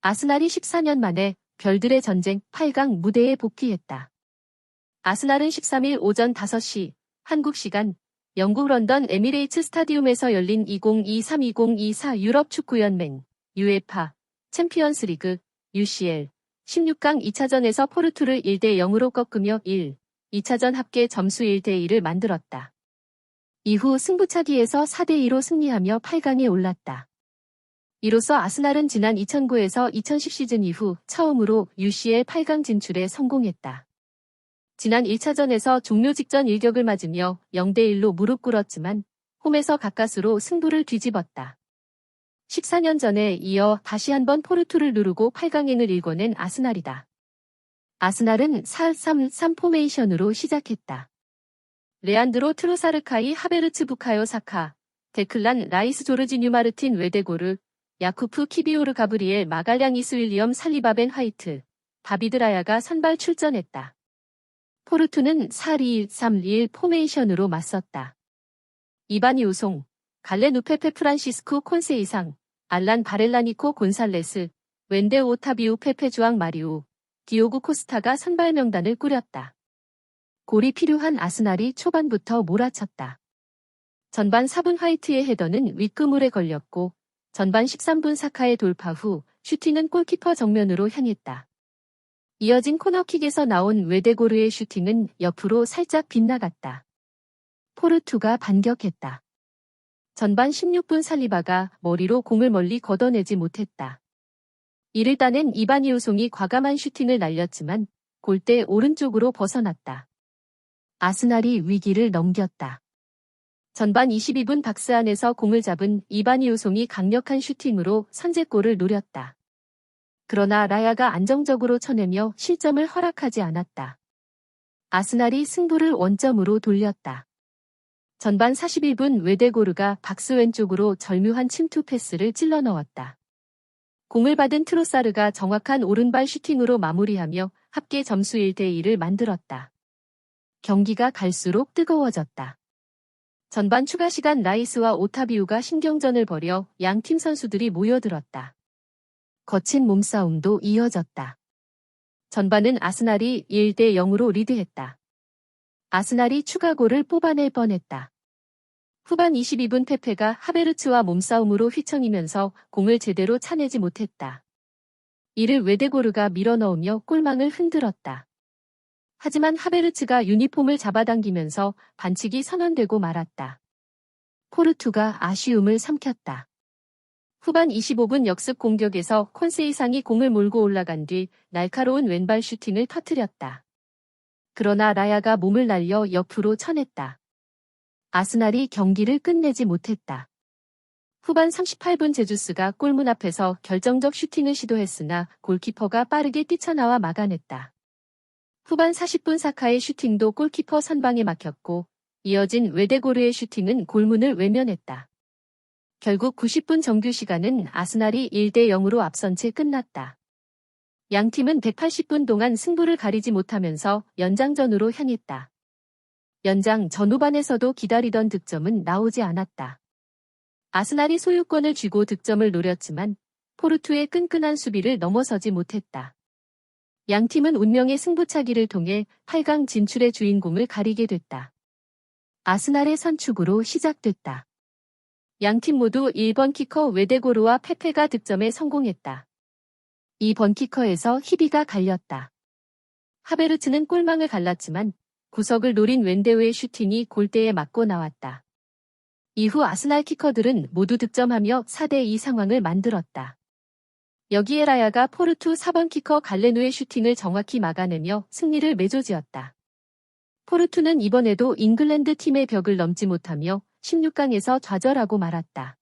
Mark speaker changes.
Speaker 1: 아스날이 14년 만에 별들의 전쟁 8강 무대에 복귀했다. 아스날은 13일 오전 5시 한국 시간 영국 런던 에미레이츠 스타디움에서 열린 2023-2024 유럽 축구연맹 UEFA 챔피언스 리그 UCL 16강 2차전에서 포르투를 1대 0으로 꺾으며 1, 2차전 합계 점수 1대 1을 만들었다. 이후 승부차기에서 4대 2로 승리하며 8강에 올랐다. 이로써 아스날은 지난 2009에서 2010 시즌 이후 처음으로 UCL 8강 진출에 성공했다. 지난 1차전에서 종료 직전 일격을 맞으며 0대1로 무릎 꿇었지만 홈에서 가까스로 승부를 뒤집었다. 14년 전에 이어 다시 한번 포르투를 누르고 8강행을 일궈낸 아스날이다. 아스날은 4-3-3 포메이션으로 시작했다. 레안드로 트로사르카이 하베르츠 부카요 사카, 데클란 라이스 조르지뉴 마르틴 웨데고르, 야쿠프 키비오르 가브리엘 마갈량이스 윌리엄 살리바벤 화이트, 다비드 라야가 선발 출전했다. 포르투는 4-2-3-1 포메이션으로 맞섰다. 이바니 우송, 갈레 누페페 프란시스쿠 콘세 이상, 알란 바렐라니코 곤살레스, 웬데 오타비우 페페 주앙 마리우, 디오구 코스타가 선발 명단을 꾸렸다. 골이 필요한 아스날이 초반부터 몰아쳤다. 전반 4분 화이트의 헤더는 윗그물에 걸렸고 전반 13분 사카의 돌파 후 슈팅은 골키퍼 정면으로 향했다. 이어진 코너킥에서 나온 웨데고르의 슈팅은 옆으로 살짝 빗나갔다. 포르투가 반격했다. 전반 16분 살리바가 머리로 공을 멀리 걷어내지 못했다. 이를 따낸 이바니우송이 과감한 슈팅을 날렸지만 골대 오른쪽으로 벗어났다. 아스날이 위기를 넘겼다. 전반 22분 박스 안에서 공을 잡은 이바니 우송이 강력한 슈팅으로 선제골을 노렸다. 그러나 라야가 안정적으로 쳐내며 실점을 허락하지 않았다. 아스날이 승부를 원점으로 돌렸다. 전반 41분 웨데고르가 박스 왼쪽으로 절묘한 침투 패스를 찔러 넣었다. 공을 받은 트로사르가 정확한 오른발 슈팅으로 마무리하며 합계 점수 1대1을 만들었다. 경기가 갈수록 뜨거워졌다. 전반 추가 시간 라이스와 오타비우가 신경전을 벌여 양팀 선수들이 모여들었다. 거친 몸싸움도 이어졌다. 전반은 아스날이 1대 0으로 리드했다. 아스날이 추가골을 뽑아낼 뻔했다. 후반 22분 페페가 하베르츠와 몸싸움으로 휘청이면서 공을 제대로 차내지 못했다. 이를 웨데고르가 밀어넣으며 골망을 흔들었다. 하지만 하베르츠가 유니폼을 잡아당기면서 반칙이 선언되고 말았다. 포르투가 아쉬움을 삼켰다. 후반 25분 역습 공격에서 콘세이상이 공을 몰고 올라간 뒤 날카로운 왼발 슈팅을 터뜨렸다. 그러나 라야가 몸을 날려 옆으로 쳐냈다. 아스날이 경기를 끝내지 못했다. 후반 38분 제주스가 골문 앞에서 결정적 슈팅을 시도했으나 골키퍼가 빠르게 뛰쳐나와 막아냈다. 후반 40분 사카의 슈팅도 골키퍼 선방에 막혔고 이어진 웨데고르의 슈팅은 골문을 외면했다. 결국 90분 정규 시간은 아스날이 1대 0으로 앞선 채 끝났다. 양 팀은 180분 동안 승부를 가리지 못하면서 연장전으로 향했다. 연장 전후반에서도 기다리던 득점은 나오지 않았다. 아스날이 소유권을 쥐고 득점을 노렸지만 포르투의 끈끈한 수비를 넘어서지 못했다. 양 팀은 운명의 승부차기를 통해 8강 진출의 주인공을 가리게 됐다. 아스날의 선축으로 시작됐다. 양 팀 모두 1번 키커 웨데고르와 페페가 득점에 성공했다. 2번 키커에서 희비가 갈렸다. 하베르츠는 골망을 갈랐지만 구석을 노린 웬데우의 슈팅이 골대에 맞고 나왔다. 이후 아스날 키커들은 모두 득점하며 4대2 상황을 만들었다. 여기에 라야가 포르투 4번 키커 갈레누의 슈팅을 정확히 막아내며 승리를 맺어지었다. 포르투는 이번에도 잉글랜드 팀의 벽을 넘지 못하며 16강에서 좌절하고 말았다.